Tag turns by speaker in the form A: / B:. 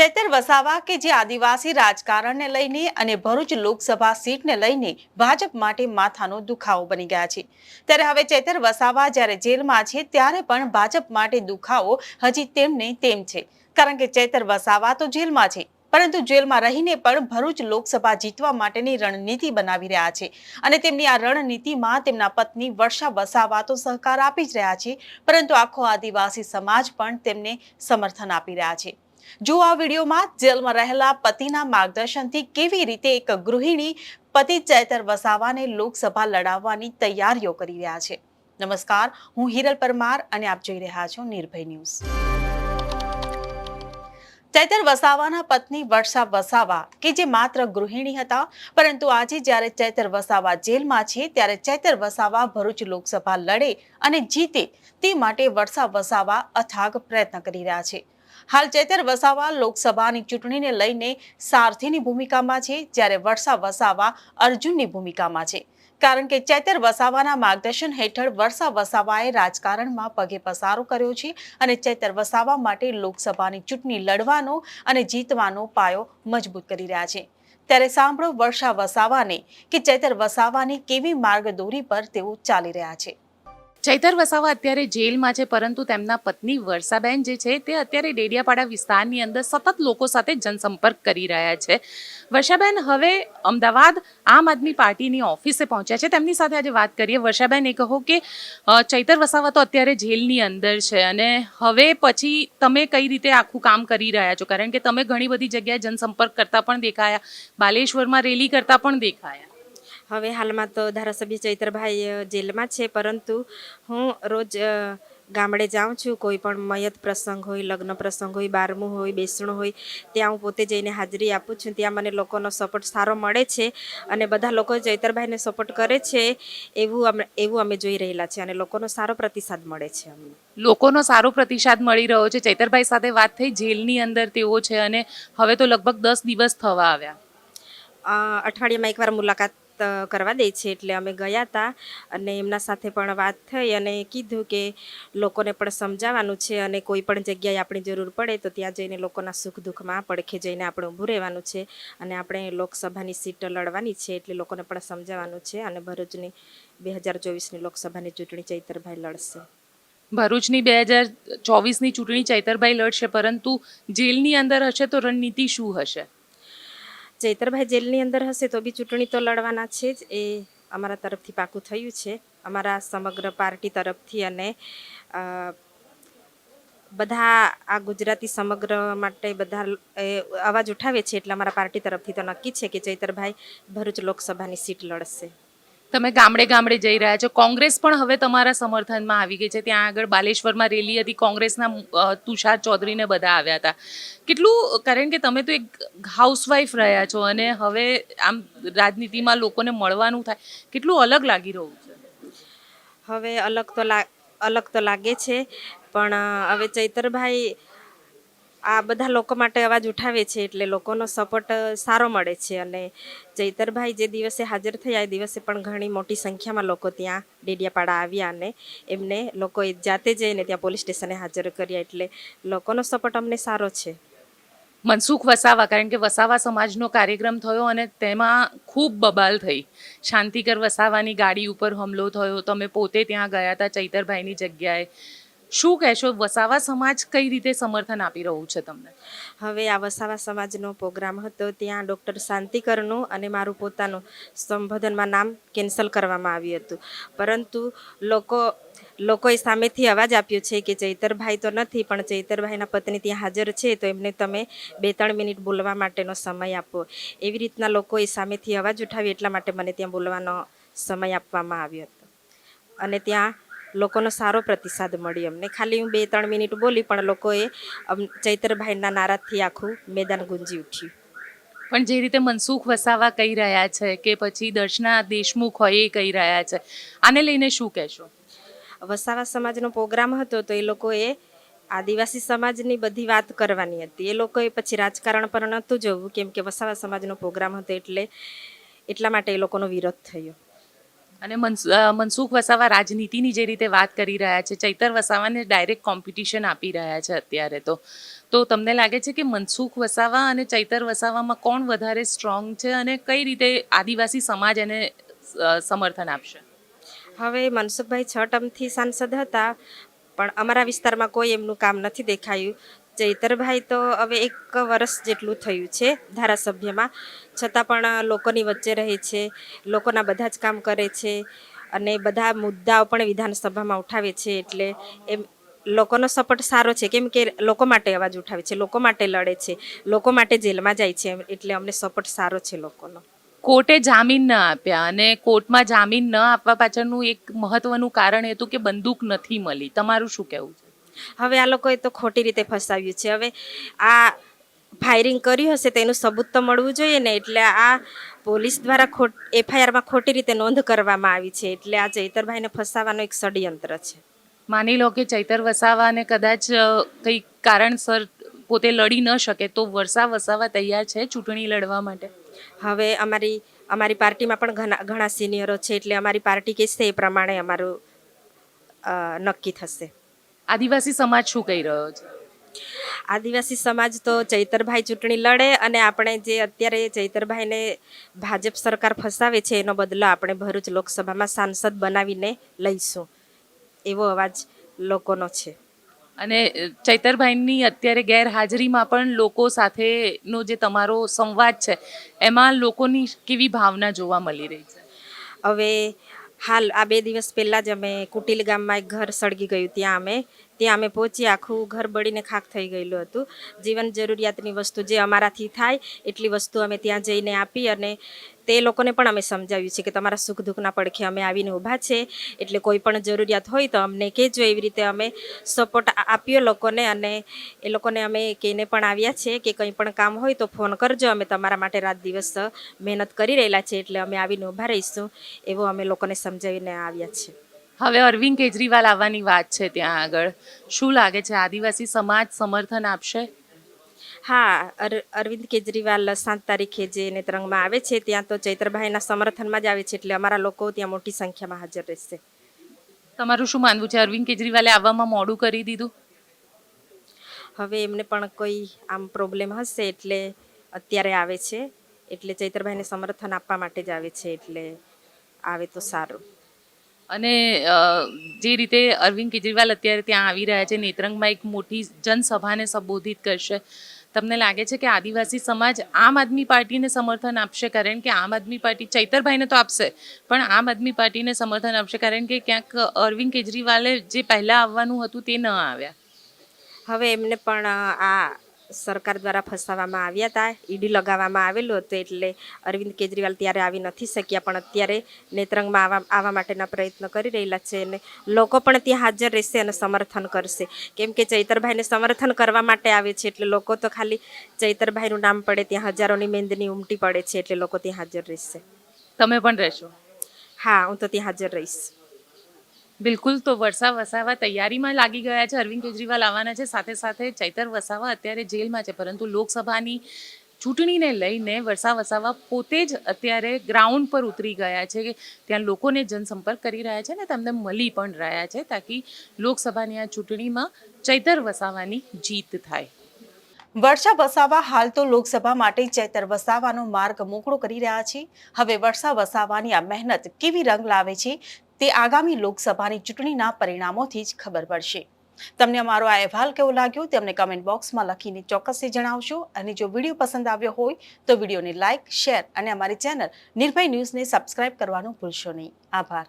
A: ચૈતર વસાવા કે જે આદિવાસી રાજકારણને લઈને અને ભરૂચ લોકસભા સીટને લઈને ભાજપ માટે માથાનો દુખાવો બની ગયા છે. ત્યારે હવે ચૈતર વસાવા જ્યારે જેલમાં છે ત્યારે પણ ભાજપ માટે દુખાવો હજી તેમને તેમ છે. કારણ કે ચૈતર વસાવા તો જેલમાં છે, પરંતુ જેલમાં રહીને પણ ભરૂચ લોકસભા જીતવા માટેની રણનીતિ બનાવી રહ્યા છે. અને તેમની આ રણનીતિમાં તેમના પત્ની વર્ષા વસાવા તો સહકાર આપી જ રહ્યા છે, પરંતુ આખો આદિવાસી સમાજ પણ તેમને સમર્થન આપી રહ્યા છે. જો આ વિડીયોમાં જેલમાં રહેલા પતિના માર્ગદર્શનથી કેવી રીતે એક ગૃહિણી પતિ ચૈતર વસાવાને લોકસભા લડાવવાની તૈયારીઓ કરી રહ્યા છે? નમસ્કાર, હું હિરલ પરમાર અને આપ જોઈ રહ્યા છો નિર્ભય ન્યૂઝ. ચૈતર વસાવાના પત્ની વર્ષા વસાવા, કે જે માત્ર ગૃહિણી હતા, પરંતુ આજે જ્યારે ચૈતર વસાવા જેલમાં છે, ત્યારે ચૈતર વસાવા ભરૂચ લોકસભા લડે અને જીતે તે માટે વર્ષા વસાવા અથાગ પ્રયત્ન કરી રહ્યા છે. હાલ ચેતર વસાવા લોકસભાની ચૂંટણીને લઈને સારથીની ભૂમિકામાં છે, જ્યારે વર્ષા વસાવા અર્જુનની ભૂમિકામાં છે. કારણ કે ચેતર વસાવાના માર્ગદર્શન હેઠળ વર્ષા વસાવાએ રાજકારણમાં પગે પસારો કર્યો છે અને ચેતર વસાવા માટે લોકસભાની ચૂંટણી લડવાનો અને જીતવાનો પાયો મજબૂત કરી રહ્યા છે. ત્યારે સાંભળો વર્ષા વસાવાને કે ચેતર વસાવાની કેવી માર્ગદોરી પર તેઓ ચાલી રહ્યા છે.
B: ચૈતર વસાવા અત્યારે જેલમાં છે, પરંતુ તેમના પત્ની વર્ષાબેન જે છે, તે અત્યારે ડેડિયાપાડા વિસ્તારની અંદર સતત લોકો સાથે જનસંપર્ક કરી રહ્યા છે. વર્ષાબેન હવે અમદાવાદ આમ આદમી પાર્ટીની ઓફિસે પહોંચ્યા છે. તેમની સાથે આજે વાત કરીએ. વર્ષાબેન, એ કહો કે ચૈતર વસાવા તો અત્યારે જેલની અંદર છે અને હવે પછી તમે કઈ રીતે આખું કામ કરી રહ્યા છો? કારણ કે તમે ઘણી બધી જગ્યાએ જનસંપર્ક કરતા પણ દેખાયા. બાલેશ્વરમાં રેલી કરતા પણ દેખાયા.
C: હવે હાલમાં તો ધારાસભ્ય ચૈત્રભાઈ જેલમાં છે પરંતુ હું રોજ ગામડે જાઉં છું. કોઈ પણ મયત પ્રસંગ હોય લગ્ન પ્રસંગ હોય બારમું હોય બેસણું હોય ત્યાં હું પોતે જઈને હાજરી આપું છું. ત્યાં મને લોકોનો સપોર્ટ સારો મળે છે અને બધા લોકો ચૈતરભાઈને સપોર્ટ કરે છે એવું અમે એવું અમે જોઈ રહેલા છે અને લોકોનો સારો પ્રતિસાદ મળે છે અમને.
B: લોકોનો સારો પ્રતિસાદ મળી રહ્યો છે. ચૈતરભાઈ સાથે વાત થઈ જેલની અંદર તેઓ છે અને હવે તો લગભગ દસ દિવસ થવા આવ્યા.
C: અઠવાડિયામાં એકવાર મુલાકાત કરવા દે છે. એટલે અમે ગયા હતા અને એમના સાથે પણ વાત થઈ અને કીધું કે લોકોને પણ સમજાવવાનું છે અને કોઈ પણ જગ્યાએ આપણી જરૂર પડે તો ત્યાં જઈને લોકોના સુખ દુઃખમાં પડખે જઈને આપણે ઊભું રહેવાનું છે અને આપણે લોકસભાની સીટ લડવાની છે એટલે લોકોને પણ સમજાવવાનું છે અને ભરૂચની બે હજાર ચોવીસની લોકસભાની ચૂંટણી ચૈતરભાઈ લડશે.
B: ભરૂચની બે હજાર ચોવીસની ચૂંટણી ચૈતરભાઈ લડશે, પરંતુ જેલની અંદર હશે તો રણનીતિ શું હશે?
C: ચૈતરભાઈ જેલની અંદર હશે તો બી ચૂંટણી તો લડવાના છે જ. એ અમારા તરફથી પાકું થયું છે. અમારા સમગ્ર પાર્ટી તરફથી અને બધા આ ગુજરાતી સમગ્ર માટે બધા અવાજ ઉઠાવે છે એટલે અમારા પાર્ટી તરફથી તો નક્કી છે કે ચૈતરભાઈ ભરૂચ લોકસભાની સીટ લડશે.
B: તમે ગામડે ગામડે જઈ રહ્યા છો. કોંગ્રેસ પણ હવે તમારા સમર્થનમાં આવી ગઈ છે. ત્યાં આગળ બાલેશ્વરમાં રેલી હતી. કોંગ્રેસના તુષાર ચૌધરીને બધા આવ્યા હતા. કેટલું, કારણ કે તમે તો એક હાઉસવાઈફ રહ્યા છો અને હવે આમ રાજનીતિમાં લોકોને મળવાનું થાય. કેટલું અલગ લાગી રહ્યું છે?
C: હવે અલગ તો અલગ તો લાગે છે. પણ હવે ચૈતરભાઈ આ બધા લોકો માટે અવાજ ઉઠાવે છે એટલે લોકોનો સપોર્ટ સારો મળે છે. અને ચૈતરભાઈ જે દિવસે હાજર થયા, એ દિવસે પણ ઘણી મોટી સંખ્યામાં લોકો ત્યાં ડેડિયાપાડા આવ્યા અને એમને લોકોએ જાતે જઈને ત્યાં પોલીસ સ્ટેશને હાજર કર્યા. એટલે લોકોનો સપોર્ટ અમને સારો છે.
B: મનસુખ વસાવા, કારણ કે વસાવા સમાજનો કાર્યક્રમ થયો અને તેમાં ખૂબ બબાલ થઈ. શાંતિકર વસાવાની ગાડી ઉપર હુમલો થયો. તમે પોતે ત્યાં ગયા હતા ચૈતરભાઈની જગ્યાએ. શું કહેશો, વસાવા સમાજ કઈ રીતે સમર્થન આપી રહ્યું છે તમને?
C: હવે આ વસાવા સમાજનો પ્રોગ્રામ હતો, ત્યાં ડૉક્ટર શાંતિકરનું અને મારું પોતાનું સંબોધનમાં નામ કેન્સલ કરવામાં આવ્યું હતું. પરંતુ લોકો, લોકોએ સામેથી અવાજ આપ્યો છે કે ચૈતરભાઈ તો નથી, પણ ચૈતરભાઈના પત્ની ત્યાં હાજર છે, તો એમને તમે બે ત્રણ મિનિટ બોલવા માટેનો સમય આપો. એવી રીતના લોકોએ સામેથી અવાજ ઉઠાવી એટલા માટે મને ત્યાં બોલવાનો સમય આપવામાં આવ્યો હતો. અને ત્યાં લોકોનો સારો પ્રતિસાદ મળ્યો અમને. ખાલી હું બે ત્રણ મિનિટ બોલી પણ લોકોએ ચૈતરભાઈના નારાજથી આખું મેદાન ગુંજી ઉઠ્યું.
B: પણ જે રીતે મનસુખ વસાવા કહી રહ્યા છે કે પછી દર્શના દેશમુખ હોય એ કહી રહ્યા છે આને લઈને શું કહેશો?
C: વસાવા સમાજનો પ્રોગ્રામ હતો તો એ લોકોએ આદિવાસી સમાજની બધી વાત કરવાની હતી. એ લોકોએ પછી રાજકારણ પર નહોતું જવું કેમ કે વસાવા સમાજનો પ્રોગ્રામ હતો એટલે એટલા માટે એ લોકોનો વિરોધ થયો.
B: અને મનસુ- મનસુખ વસાવા રાજનીતિની જે રીતે વાત કરી રહ્યા છે, ચૈતર વસાવાને ડાયરેક્ટ કોમ્પિટિશન આપી રહ્યા છે અત્યારે તો. તો તમને લાગે છે કે મનસુખ વસાવા અને ચૈતર વસાવામાં કોણ વધારે સ્ટ્રોંગ છે અને કઈ રીતે આદિવાસી સમાજ એને સમર્થન આપશે?
C: હવે મનસુખભાઈ છ ટર્મથી સાંસદ હતા, પણ અમારા વિસ્તારમાં કોઈ એમનું કામ નથી દેખાયું. ચૈતરભાઈ તો હવે એક વર્ષ જેટલું થયું છે ધારાસભ્યમાં. છતાં પણ લોકોની વચ્ચે રહે છે, લોકોના બધા જ કામ કરે છે અને બધા મુદ્દાઓ પણ વિધાનસભામાં ઉઠાવે છે એટલે એમ લોકોનો સપોર્ટ સારો છે. કેમ કે લોકો માટે અવાજ ઉઠાવે છે, લોકો માટે લડે છે, લોકો માટે જેલમાં જાય છે એટલે અમને સપોર્ટ સારો છે લોકોનો.
B: કોર્ટે જામીન ન આપ્યા અને કોર્ટમાં જામીન ન આપવા પાછળનું એક મહત્વનું કારણ હતું કે બંદૂક નથી મળી. તમારું શું કહેવું છે?
C: હવે આ લોકોએ તો ખોટી રીતે ફસાવ્યું છે. હવે આ ફાયરિંગ કર્યું હશે તેનું સબૂત તો મળવું જોઈએ ને એટલે આ પોલીસ દ્વારા ખોટ એફઆઈઆરમાં ખોટી રીતે નોંધ કરવામાં આવી છે. એટલે આ ચૈતરભાઈને ફસાવાનો એક ષડયંત્ર છે.
B: માની લો કે ચૈતર વસાવાને કદાચ કંઈક કારણસર પોતે લડી ન શકે તો વરસા વસાવા તૈયાર છે ચૂંટણી લડવા માટે?
C: હવે અમારી અમારી પાર્ટીમાં પણ ઘણા ઘણા સિનિયરો છે એટલે અમારી પાર્ટી કહેશે એ પ્રમાણે અમારું નક્કી થશે.
B: આદિવાસી સમાજ શું કહી રહ્યો છે?
C: આદિવાસી સમાજ તો ચૈતરભાઈ ચૂંટણી લડે અને આપણે જે અત્યારે ચૈતરભાઈને ભાજપ સરકાર ફસાવે છે એનો બદલો આપણે ભરૂચ લોકસભામાં સાંસદ બનાવીને લઈશું. એવો અવાજ લોકોનો છે.
B: અને ચૈતરભાઈની અત્યારે ગેરહાજરીમાં પણ લોકો સાથેનો જે તમારો સંવાદ છે એમાં લોકોની કેવી ભાવના જોવા મળી રહી છે?
C: હવે હાલ આ બે દિવસ પહેલાં જ અમે કુટિલ ગામમાં એક ઘર સળગી ગયું, ત્યાં અમે ત્યાં અમે પહોંચી આખું ઘર બળીને ખાખ થઈ ગયેલું હતું. જીવન જરૂરિયાતની વસ્તુ જે અમારાથી થાય, એટલી વસ્તુ અમે ત્યાં જઈને આપી અને તે લોકોને પણ અમે સમજાવ્યું છે કે તમારા સુખ દુઃખના પડખે અમે આવીને ઊભા છે. એટલે કોઈ પણ જરૂરિયાત હોય તો અમને કહેજો એવી રીતે અમે સપોર્ટ આપ્યો લોકોને અને એ લોકોને અમે કહીને પણ આવ્યા છે કે કંઈ પણ કામ હોય તો ફોન કરજો. અમે તમારા માટે રાત દિવસ મહેનત કરી રહેલા છે એટલે અમે આવીને ઊભા રહીશું. એવો અમે લોકોને સમજાવીને આવ્યા છે.
B: હવે અરવિંદ કેજરીવાલ આવવાની વાત છે ત્યાં આગળ. શું લાગે છે આદિવાસી સમાજ સમર્થન આપશે?
C: હા અર અરવિંદ કેજરીવાલ સાત તારીખે જે નેત્રંગમાં આવે છે ત્યાં તો ચૈત્રભાઈના સમર્થનમાં જ આવે છે એટલે અમારા લોકો ત્યાં મોટી સંખ્યામાં હાજર રહેશે.
B: તમારું શું માનવું છે અરવિંદ કેજરીવાલે આવવામાં મોડું કરી દીધું?
C: હવે એમને પણ કોઈ આમ પ્રોબ્લેમ હશે એટલે અત્યારે આવે છે એટલે ચૈત્રભાઈને સમર્થન આપવા માટે જ આવે છે એટલે આવે તો સારું.
B: અને જે રીતે અરવિંદ કેજરીવાલ અત્યારે ત્યાં આવી રહ્યા છે, નેત્રંગમાં એક મોટી જનસભાને સંબોધિત કરશે, તમને લાગે છે કે આદિવાસી સમાજ આમ આદમી પાર્ટીને સમર્થન આપશે? કારણ કે આમ આદમી પાર્ટી, ચૈતરભાઈને તો આપશે, પણ આમ આદમી પાર્ટીને સમર્થન આપશે, કારણ કે ક્યાંક અરવિંદ કેજરીવાલે જે પહેલાં આવવાનું હતું તે ન આવ્યા.
C: હવે એમને પણ આ સરકાર દ્વારા ફસાવવામાં આવ્યા હતા ઈડી લગાવવામાં આવેલું હતું એટલે અરવિંદ કેજરીવાલ ત્યારે આવી નથી શક્યા પણ અત્યારે નેત્રંગમાં આવવા આવવા માટેના પ્રયત્ન કરી રહેલા છે અને લોકો પણ ત્યાં હાજર રહેશે અને સમર્થન કરશે. કેમ કે ચૈતરભાઈને સમર્થન કરવા માટે આવે છે એટલે લોકો તો ખાલી ચૈતરભાઈનું નામ પડે ત્યાં હજારોની મેંદની ઉમટી પડે છે એટલે લોકો ત્યાં હાજર રહેશે.
B: તમે પણ રહેશો?
C: હા હું તો ત્યાં હાજર રહીશ.
B: બિલકુલ, તો વર્ષા વસાવા તૈયારીમાં લાગી ગયા છે. અરવિંદ કેજરીવાલ આવવાના છે. સાથે સાથે ચૈતર વસાવા અત્યારે જેલમાં છે. પરંતુ લોકસભાની ચૂંટણીને લઈને વર્ષા વસાવા પોતે જ અત્યારે ગ્રાઉન્ડ પર ઉતરી ગયા છે ત્યાં લોકોને જનસંપર્ક કરી રહ્યા છે ને તેમને મળી પણ રહ્યા છે તાકી લોકસભાની આ ચૂંટણીમાં ચૈતર વસાવાની જીત થાય.
A: વર્ષા વસાવા હાલ તો લોકસભા માટે ચૈતર વસાવાનો માર્ગ મોકળો કરી રહ્યા છે. હવે વર્ષા વસાવાની આ મહેનત કેવી રંગ લાવે છે તે આગામી લોકસભાની ચૂંટણીના પરિણામોથી જ ખબર પડશે. તમને અમારો આ અહેવાલ કેવો લાગ્યો તેમને કમેન્ટ બોક્સમાં લખીને ચોક્કસથી જણાવશો. અને જો વીડિયો પસંદ આવ્યો હોય તો વિડીયોને લાઇક શેર અને અમારી ચેનલ નિર્ભય ન્યૂઝને સબસ્ક્રાઇબ કરવાનું ભૂલશો નહીં. આભાર.